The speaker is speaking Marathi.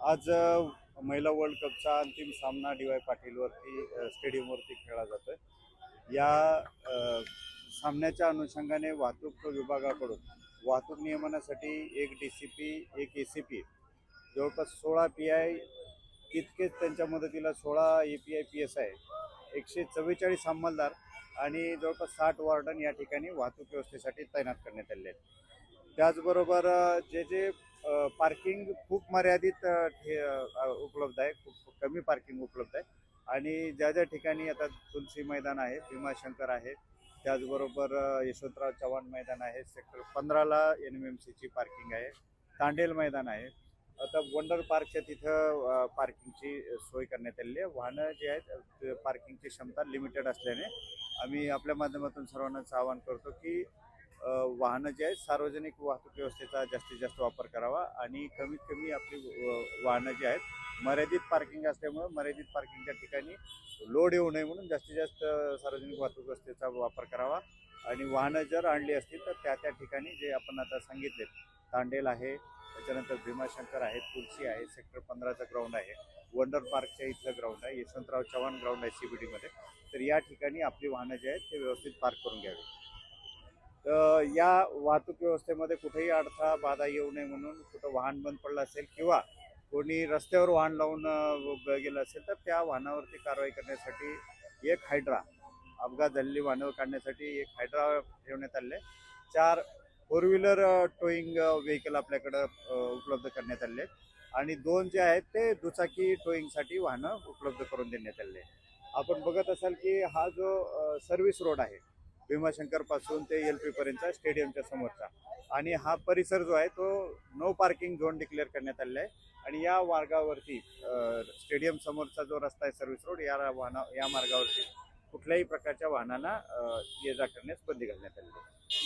आज महिला वर्ल्ड कपचा अंतिम सामना डी वाय पाटीलवरती स्टेडियमवरती खेळला जातो या सामन्याच्या अनुषंगाने वाहतूक विभागाकडून वाहतूक नियमनासाठी एक डी सी पी एक ए सी पी जवळपास सोळा पी आय तितकेच त्यांच्या मदतीला सोळा A P I P S I एकशे चव्वेचाळीस अंमलदार आणि जवळपास साठ वॉर्डन या ठिकाणी वाहतूक व्यवस्थेसाठी तैनात करण्यात आले आहेत. त्याचबरोबर जे जे पार्किंग खूप मर्यादित ठे- उपलब्ध आहे. खूप कमी पार्किंग उपलब्ध आहे. आणि ज्या ज्या ठिकाणी आता तुलसी मैदान आहे भीमाशंकर आहे त्याचबरोबर यशवंतराव चव्हाण मैदान आहे सेक्टर पंधराला एन एम एम सीची पार्किंग आहे तांडेल मैदान आहे. आता वंडर पार्कच्या तिथं पार्किंगची सोय करण्यात आलेली आहे. वाहनं जे आहेत पार्किंगची क्षमता लिमिटेड असल्याने आम्ही आपल्या माध्यमातून सर्वांनाच आवाहन करतो की वाहनं जे आहेत सार्वजनिक वाहतूक व्यवस्थेचा जास्तीत जास्त वापर करावा आणि कमीत कमी आपली वाहनं जी आहेत मर्यादित पार्किंग असल्यामुळं मर्यादित पार्किंगच्या ठिकाणी लोड येऊ नये म्हणून जास्तीत जास्त सार्वजनिक वाहतूक व्यवस्थेचा वापर करावा आणि वाहनं जर आणली असतील तर त्या त्या ठिकाणी जे आपण आता सांगितले तांडेल आहे त्याच्यानंतर भीमाशंकर आहे तुलसी आहे सेक्टर पंधराचं ग्राउंड आहे वंडर पार्कच्या इथलं ग्राउंड आहे यशवंतराव चव्हाण ग्राउंड आहे सी बी डीमध्ये तर या ठिकाणी आपली वाहनं जी आहेत ते व्यवस्थित पार्क करून घ्यावी. या वाहतूक व्यवस्थेमध्ये कुठेही अडथळा बाधा येऊ नये म्हणून कुठं वाहन बंद पडलं असेल किंवा कोणी रस्त्यावर वाहन लावून गेलं असेल तर त्या वाहनावरती कारवाई करण्यासाठी एक हायड्रा अपघात झालेली वाहनं काढण्यासाठी एक हायड्रा ठेवण्यात आले चार फोर व्हीलर टोईंग व्हेकल आपल्याकडं उपलब्ध करण्यात आले आणि दोन जे आहेत ते दुचाकी टोईंगसाठी वाहनं उपलब्ध करून देण्यात आले आपण बघत असाल की हा जो सर्व्हिस रोड आहे भीमाशंकरपासून ते एल पी पर्यंतचा स्टेडियमच्या समोरचा. आणि हा परिसर जो आहे तो नो पार्किंग झोन डिक्लेअर करण्यात आलेला आहे. आणि या मार्गावरती स्टेडियम समोरचा जो रस्ता आहे सर्व्हिस रोड या वाहना या मार्गावरती कुठल्याही प्रकारच्या वाहनांना ये जा करण्यास बंदी घालण्यात आलेली आहे.